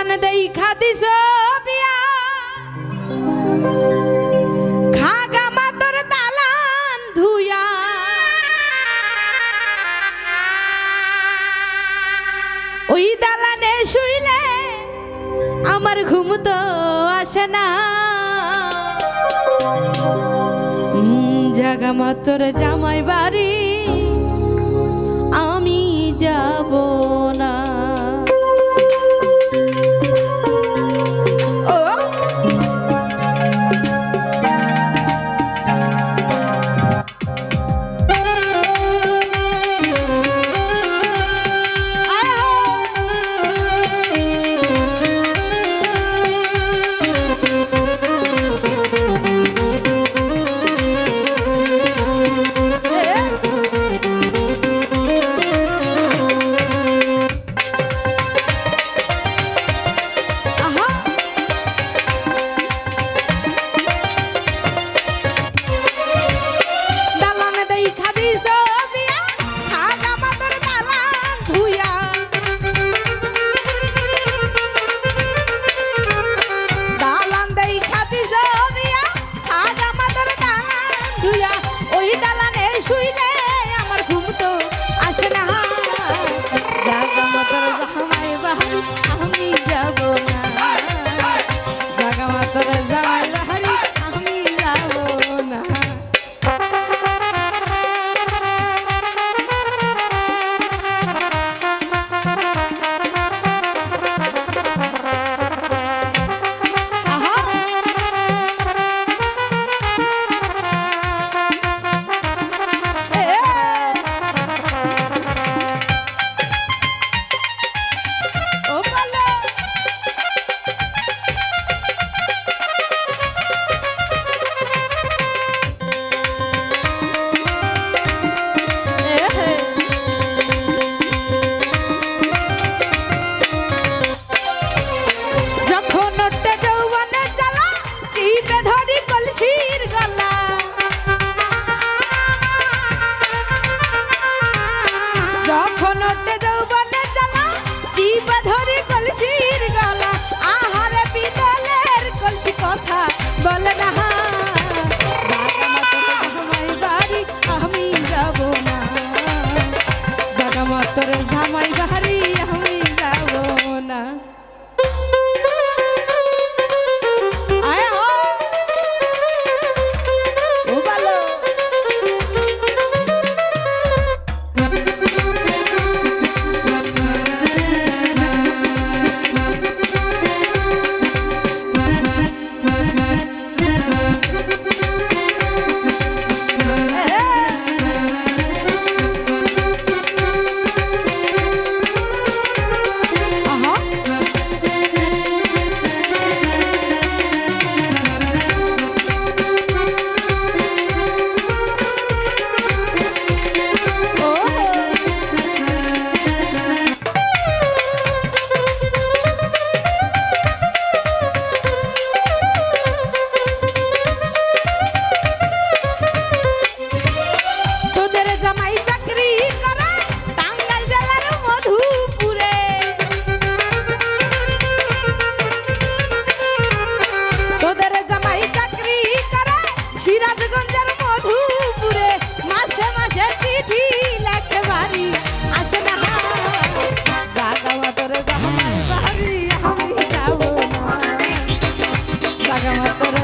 দালান দেই খাদিস বিয়া খাগা মাতর দালান ধুয়া। ওই দালানে শুইলে আমার ঘুম তো আসে না। জাগা মাতর জামাই বাড়ি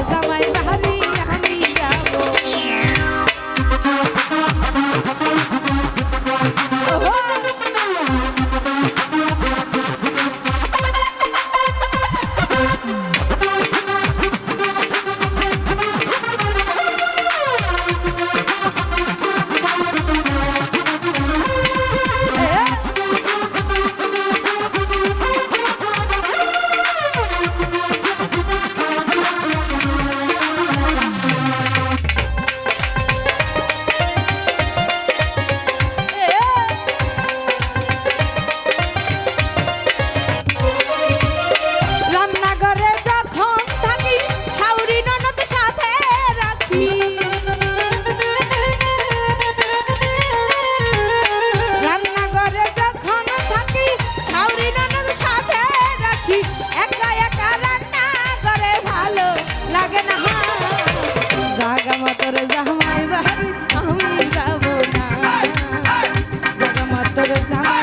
জামাই ভালো I'm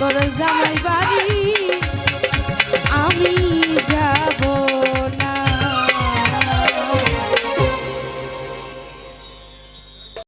মাতর জামাই বাড়ি